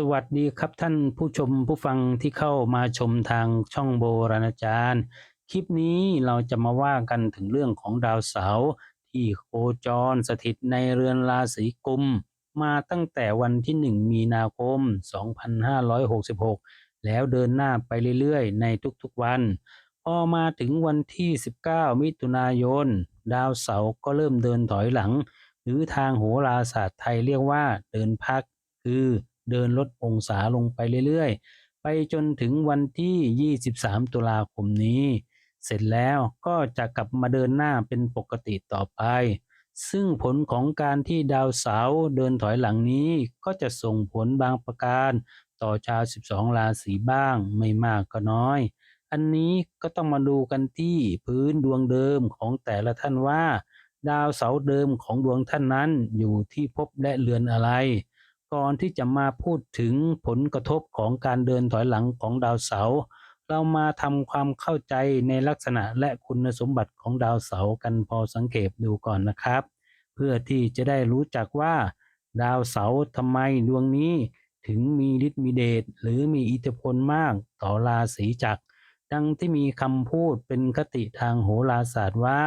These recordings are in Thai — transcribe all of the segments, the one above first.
สวัสดีครับท่านผู้ชมผู้ฟังที่เข้ามาชมทางช่องโบราณอาจารย์ คลิปนี้เราจะมาว่ากันถึงเรื่องของดาวเสาร์ที่โคจรสถิตในเรือนราศีกุม มาตั้งแต่วันที่ 1 มีนาคม 2566 แล้วเดินหน้าไปเรื่อยๆ ในทุกๆวัน พอมาถึงวันที่ 19 มิถุนายน ดาวเสาร์ก็เริ่มเดินถอยหลัง หรือทางโหราศาสตร์ไทยเรียกว่าเดินพัก คือ เดินลดองศาลงไปเรื่อยๆ ไปจนถึงวันที่ 23 ตุลาคมนี้ เสร็จแล้วก็จะกลับมาเดินหน้าเป็นปกติต่อไป ซึ่งผลของการที่ดาวเสาร์เดินถอยหลังนี้ก็จะส่งผลบางประการต่อชาว 12 ราศีบ้างไม่มากก็น้อย อันนี้ก็ต้องมาดูกันที่พื้นดวงเดิมของแต่ละท่านว่า ดาวเสาร์เดิมของดวงท่านนั้นอยู่ที่ภพและเรือนอะไร ก่อนที่จะมาพูดถึงผลกระทบของการเดินถอยหลังของดาวเสาร์เรามาทำความเข้าใจในลักษณะและคุณสมบัติของดาวเสาร์กันพอสังเกตดูก่อนนะครับ เพื่อที่จะได้รู้จักว่า ดาวเสาร์ทำไมดวงนี้ถึงมีฤทธิ์มีเดชหรือมีอิทธิพลมากต่อราศีจักร ดังที่มีคำพูดเป็นคติทางโหราศาสตร์ว่า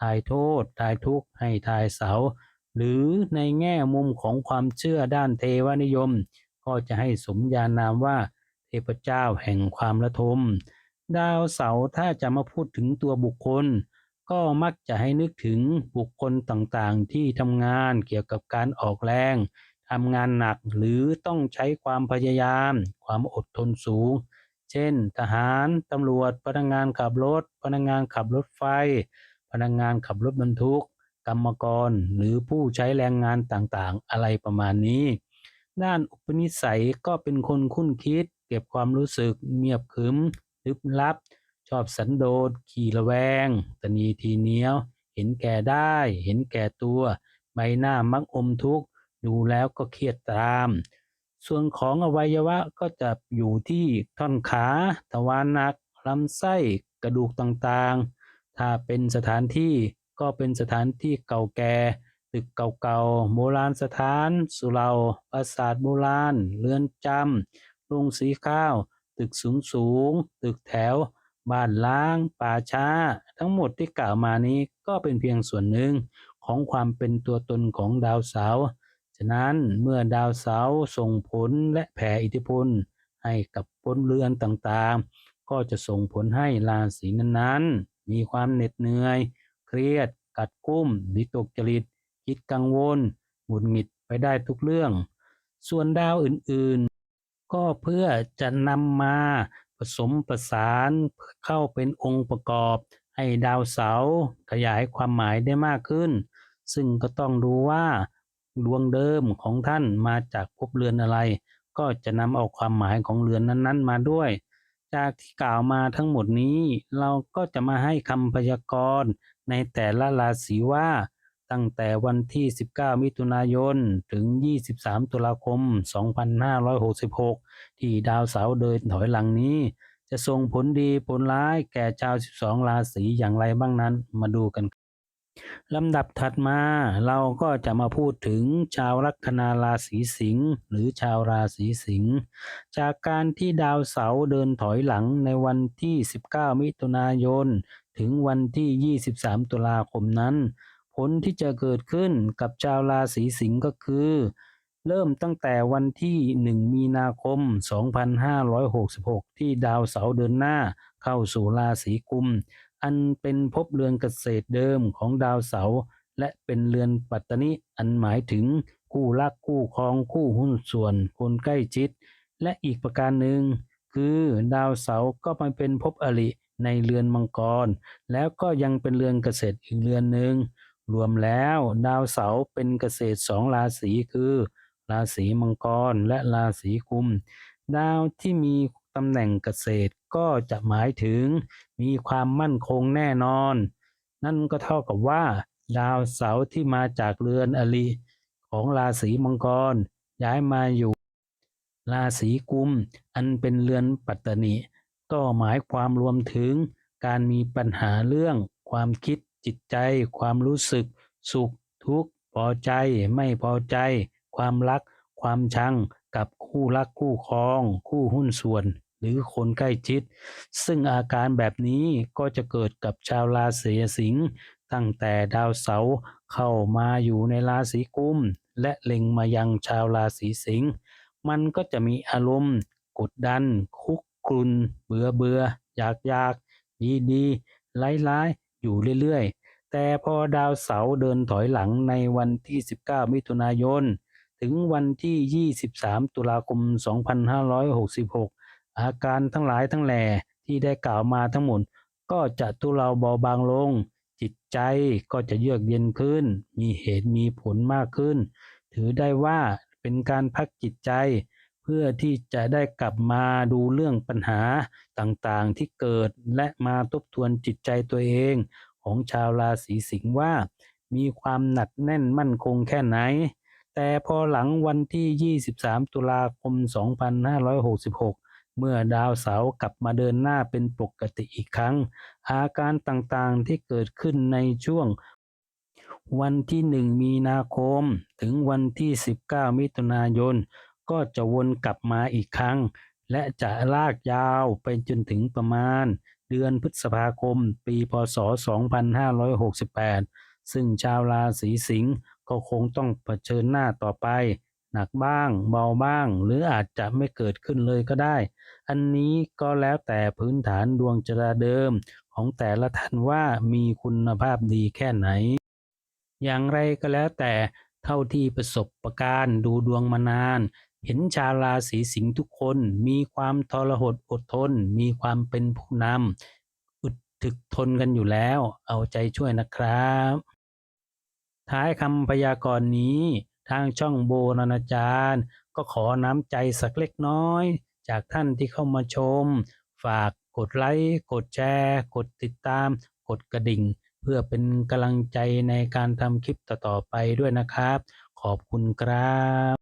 ทายโทษ ทายทุกข์ให้ทายเสาร์ หรือในแง่มุมของความเชื่อด้านเทวนิยม ก็จะให้สมญานามว่า เทพเจ้าแห่งความระทม ดาวเสาร์ถ้าจะมาพูดถึงตัวบุคคล ก็มักจะให้นึกถึงบุคคลต่างๆ ที่ทำงานเกี่ยวกับการออกแรงทำงานหนักหรือต้องใช้ความพยายาม ความอดทนสูง เช่น ทหาร ตำรวจ พนักงานขับรถ พนักงานขับรถไฟ พนักงานขับรถบรรทุกก รรมกรหรือผู้ใช้แรงงานต่างๆ อะไรประมาณนี้ ด้านอุปนิสัยก็เป็นคนคุ้นคิด เก็บความรู้สึกเงียบขึมลึกลับ ชอบสันโดษขี่ระแวง ตนีทีเหนียว เห็นแก่ได้ เห็นแก่ตัว ใบหน้ามักอมทุกข์ ดูแล้วก็เครียดตาม ส่วนของอวัยวะก็จะอยู่ที่ท่อนขา ทวารหนักลำไส้ กระดูกต่างๆ ถ้าเป็นสถานที่ ก็เป็นสถานที่เก่าแก่ ตึกเก่าๆ โบราณสถาน สุเหร่าปราสาทโบราณ เรือนจำโรงสีข้าว ตึกสูงๆ ตึกแถว บ้านล้าง ป่าช้า ทั้งหมดที่กล่าวมานี้ก็เป็นเพียงส่วนหนึ่งของความเป็นตัวตนของดาวเสาร์ฉะนั้นเมื่อดาวเสาร์ส่งผลและแผ่อิทธิพล ให้กับพลเรือนต่างๆ ก็จะส่งผลให้ราศีนั้นๆ มีความเหน็ดเหนื่อย เครียด กัดกุ้มวิตกจริต คิดกังวล หงุดหงิดไปได้ทุกเรื่อง ส่วนดาวอื่นๆ ก็เพื่อจะนำมาผสมประสานเข้าเป็นองค์ประกอบ ให้ดาวเสาร์ขยายความหมายได้มากขึ้น ซึ่งก็ต้องดูว่า ดวงเดิมของท่านมาจากภพเรือนอะไร ก็จะนำเอาความหมายของเรือนนั้นๆ มาด้วย จากที่กล่าวมาทั้งหมดนี้ เราก็จะมาให้คำพยากรณ์ในแต่ละราศีว่า ตั้งแต่วันที่ 19 มิถุนายน ถึง 23 ตุลาคม 2566 ที่ดาวเสาร์เดินถอยหลังนี้ จะส่งผลดีผลร้ายแก่ชาว 12 ราศีอย่างไรบ้างนั้นมาดูกัน ลำดับถัดมาเราก็จะมาพูดถึงชาวลัคนาราศีสิงห์หรือชาวราศีสิงห์จากการที่ดาวเสาร์เดินถอยหลังในวันที่ 19 มิถุนายน ถึงวันที่ 23 ตุลาคมนั้น ผลที่จะเกิดขึ้นกับชาวราศีสิงห์ก็คือ เริ่มตั้งแต่วันที่ 1 มีนาคม 2566 ที่ดาวเสาร์เดินหน้าเข้าสู่ราศีกุม อันเป็นภพเรือนเกษตรเดิมของดาวเสาร์และเป็นเรือนปัตตนิอันหมายถึงคู่รักคู่ครองคู่หุ้นส่วนคนใกล้ชิด และอีกประการหนึ่ง คือดาวเสาร์ก็มาเป็นภพอริในเรือนมังกร แล้วก็ยังเป็นเรือนเกษตรอีกเรือนหนึ่งรวมแล้วดาวเสาร์เป็นเกษตรสองราศีคือ ราศีมังกรและราศีกุม ดาวที่มี ตำแหน่งเกษตรก็จะหมายถึงมีความมั่นคงแน่นอน นั่นก็เท่ากับว่า ดาวเสาร์ที่มาจากเรือนอริของราศีมังกร ย้ายมาอยู่ ราศีกุม อันเป็นเรือนปัตตนิก็หมายความรวมถึงการมีปัญหาเรื่อง ความคิดจิตใจ ความรู้สึก สุขทุกข์พอใจไม่พอใจ ความรัก ความชัง คู่รักคู่ครอง คู่หุ้นส่วน หรือคนใกล้ชิด ซึ่งอาการแบบนี้ก็จะเกิดกับชาวราศีสิงห์ตั้งแต่ดาวเสาร์เข้ามาอยู่ในราศีกุม และเล็งมายังชาวราศีสิงห์มันก็จะมีอารมณ์ กดดัน คุกกรุนเบื่อเบื่ออยากอยากดีดีร้ายร้ายอยู่เรื่อยๆ แต่พอดาวเสาร์เดินถอยหลังในวันที่ 19 มิถุนายน ถึงวันที่ 23 ตุลาคม 2566 อาการทั้งหลายทั้งแหล่ที่ได้กล่าวมาทั้งหมด ก็จะทุเลาเบาบางลง จิตใจก็จะเยือกเย็นขึ้น มีเหตุมีผลมากขึ้น ถือได้ว่าเป็นการพักจิตใจ เพื่อที่จะได้กลับมาดูเรื่องปัญหาต่างๆที่เกิดและมาทบทวนจิตใจตัวเองของชาวราศีสิงห์ว่า มีความหนักแน่นมั่นคงแค่ไหน แต่พอหลังวันที่ 23 ตุลาคม 2566 เมื่อดาวเสาร์กลับมาเดินหน้าเป็นปกติอีกครั้ง อาการต่างๆที่เกิดขึ้นในช่วง วันที่ 1 มีนาคม ถึงวันที่ 19 มิถุนายน ก็จะวนกลับมาอีกครั้ง และจะลากยาวไปจนถึงประมาณ เดือนพฤษภาคม ปี พศ 2568 ซึ่งชาวราศีสิงห์ ก็คงต้องเผชิญหน้าต่อไป หนักบ้าง เบาบ้าง หรืออาจจะไม่เกิดขึ้นเลยก็ได้ อันนี้ก็แล้วแต่พื้นฐานดวงชะตาเดิม ของแต่ละท่านว่ามีคุณภาพดีแค่ไหน อย่างไรก็แล้วแต่เท่าที่ประสบประการดูดวงมานาน เห็นชาวราศีสิงห์ทุกคนมีความทรหดอดทน มีความเป็นผู้นำอึดถึกทนกันอยู่แล้ว เอาใจช่วยนะครับ ท้ายคำพยากรณ์นี้ ทางช่องโบนาณจารย์ ก็ขอน้ำใจสักเล็กน้อย จากท่านที่เข้ามาชม ฝากกดไลค์ กดแชร์ กดติดตาม กดกระดิ่ง เพื่อเป็นกำลังใจในการทำคลิปต่อๆไปด้วยนะครับ ขอบคุณครับ